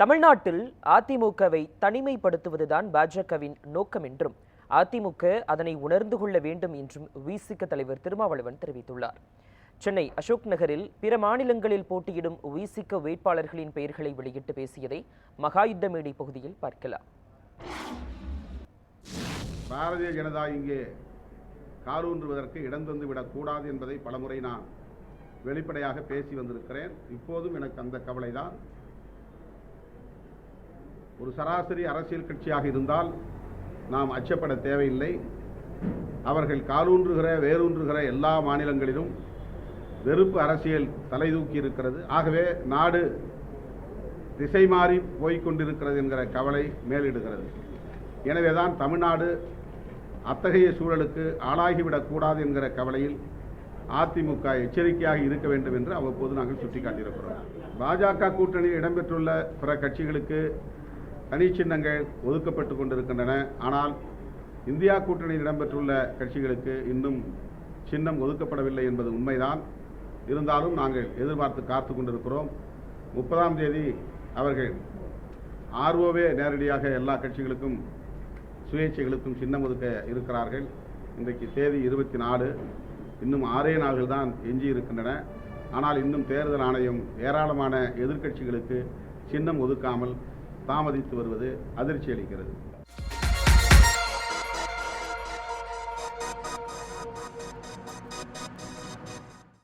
தமிழ்நாட்டில் அதிமுகவை தனிமைப்படுத்துவதுதான் பாஜகவின் நோக்கம் என்றும் அதிமுக அதனை உணர்ந்து கொள்ள வேண்டும் என்றும் விசிக தலைவர் திருமாவளவன் தெரிவித்துள்ளார். சென்னை அசோக் நகரில் பிற மாநிலங்களில் போட்டியிடும் விசிக வேட்பாளர்களின் பெயர்களை வெளியிட்டு பேசியதை மகாயுத்த மேடை பகுதியில் பார்க்கலாம். பாரதிய ஜனதா இங்கே காலூன்றுவதற்கு இடம் தந்து விடக்கூடாது என்பதை பலமுறை நான் வெளிப்படையாக பேசி வந்திருக்கிறேன். இப்போதும் எனக்கு அந்த கவலைதான். ஒரு சராசரி அரசியல் கட்சியாக இருந்தால் நாம் அச்சப்பட தேவையில்லை. அவர்கள் காலூன்றுகிற வேரூன்றுகிற எல்லா மாநிலங்களிலும் வெறுப்பு அரசியல் தலைதூக்கி இருக்கிறது. ஆகவே நாடு திசை மாறி போய்கொண்டிருக்கிறது என்கிற கவலை மேலிடுகிறது. எனவேதான் தமிழ்நாடு அத்தகைய சூழலுக்கு ஆளாகிவிடக்கூடாது என்கிற கவலையில் அதிமுக எச்சரிக்கையாக இருக்க வேண்டும் என்று அவ்வப்போது நாங்கள் சுட்டிக்காட்டியிருக்கிறோம். பாஜக கூட்டணியில் இடம்பெற்றுள்ள பிற கட்சிகளுக்கு தனிச்சின்னங்கள் ஒதுக்கப்பட்டு கொண்டிருக்கின்றன. ஆனால் இந்தியா கூட்டணியில் இடம்பெற்றுள்ள கட்சிகளுக்கு இன்னும் சின்னம் ஒதுக்கப்படவில்லை என்பது உண்மைதான். இருந்தாலும் நாங்கள் எதிர்பார்த்து காத்து கொண்டிருக்கிறோம். முப்பதாம் தேதி அவர்கள் ஆர்ஓவே நேரடியாக எல்லா கட்சிகளுக்கும் சுயேட்சைகளுக்கும் சின்னம் ஒதுக்க இருக்கிறார்கள். இன்றைக்கு தேதி இருபத்தி நாலு. இன்னும் ஆறே நாள்கள் தான் எஞ்சி இருக்கின்றன. ஆனால் இன்னும் தேர்தல் ஆணையம் ஏராளமான எதிர்க்கட்சிகளுக்கு சின்னம் ஒதுக்காமல் தாமதித்து வருவது அதிர்ச்சி அளிக்கிறது